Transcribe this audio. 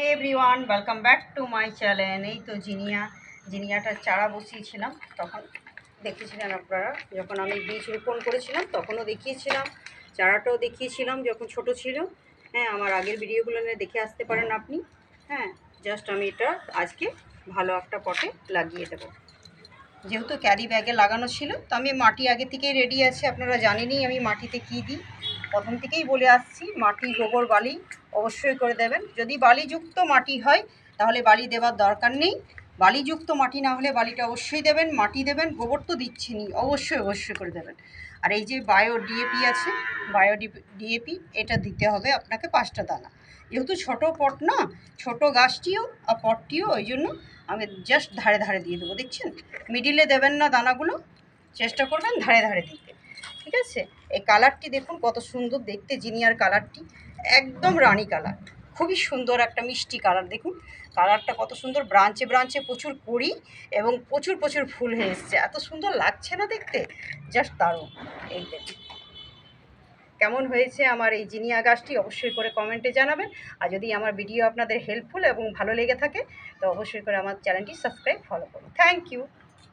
Hey everyone welcome back to my channel এই তো জিনিয়া জিনিয়াটার চারা বসিয়েছিলাম, তখন দেখেছিলেন আপনারা, যখন আমি বীজ রোপণ করেছিলাম, তখনও দেখিয়েছিলাম, চারাটাও দেখিয়েছিলাম যখন ছোট ছিল। হ্যাঁ আমার আগের ভিডিওগুলো দেখে আসতে পারেন আপনি। হ্যাঁ জাস্ট আমি এটা আজকে ভালো একটা পটে লাগিয়ে দেবো। যেহেতু ক্যারি ব্যাগে লাগানো ছিল, তো আমি মাটি আগে থেকেই রেডি আছে, আপনারা জানেনই আমি মাটিতে কী দিই। প্রথম থেকেই বলে আসছি, মাটি, গোবর, বালি অবশ্যই করে দেবেন। যদি বালিযুক্ত মাটি হয়, তাহলে বালি দেওয়ার দরকার নেই। বালিযুক্ত মাটি না হলে বালিটা অবশ্যই দেবেন, মাটি দেবেন, গোবর তো দিচ্ছেনই অবশ্যই অবশ্যই করে দেবেন। আর এই যে বায়ো ডিএপি আছে, বায়ো ডিএপি, এটা দিতে হবে আপনাকে পাঁচটা দানা। যেহেতু ছোট পট না, ছোট গাছটিও আর পটটিও, ওই জন্য আমি জাস্ট ধারে ধারে দিয়ে দেবো, দেখছেন? মিডিলে দেবেন না দানাগুলো, চেষ্টা করবেন ধারে ধারে দিতে। ঠিক আছে? এই কালারটি দেখুন, কত সুন্দর দেখতে, জিনিয়ার কালারটি একদম রানী কালার খুবই সুন্দর একটা মিষ্টি কালার দেখুন। কালারটা কত সুন্দর ব্রাঞ্চে ব্রাঞ্চে প্রচুর কড়ি এবং প্রচুর প্রচুর ফুল হয়ে এসছে। এত সুন্দর লাগছে না দেখতে? জাস্ট দারুণ। এই দেখুন কেমন হয়েছে আমার এই জিনিয়া গাছটি অবশ্যই করে কমেন্টে জানাবেন। আর যদি আমার ভিডিও আপনাদের হেল্পফুল এবং ভালো লেগে থাকে, তো অবশ্যই করে আমার চ্যানেলটি সাবস্ক্রাইব ফলো করুন। Thank you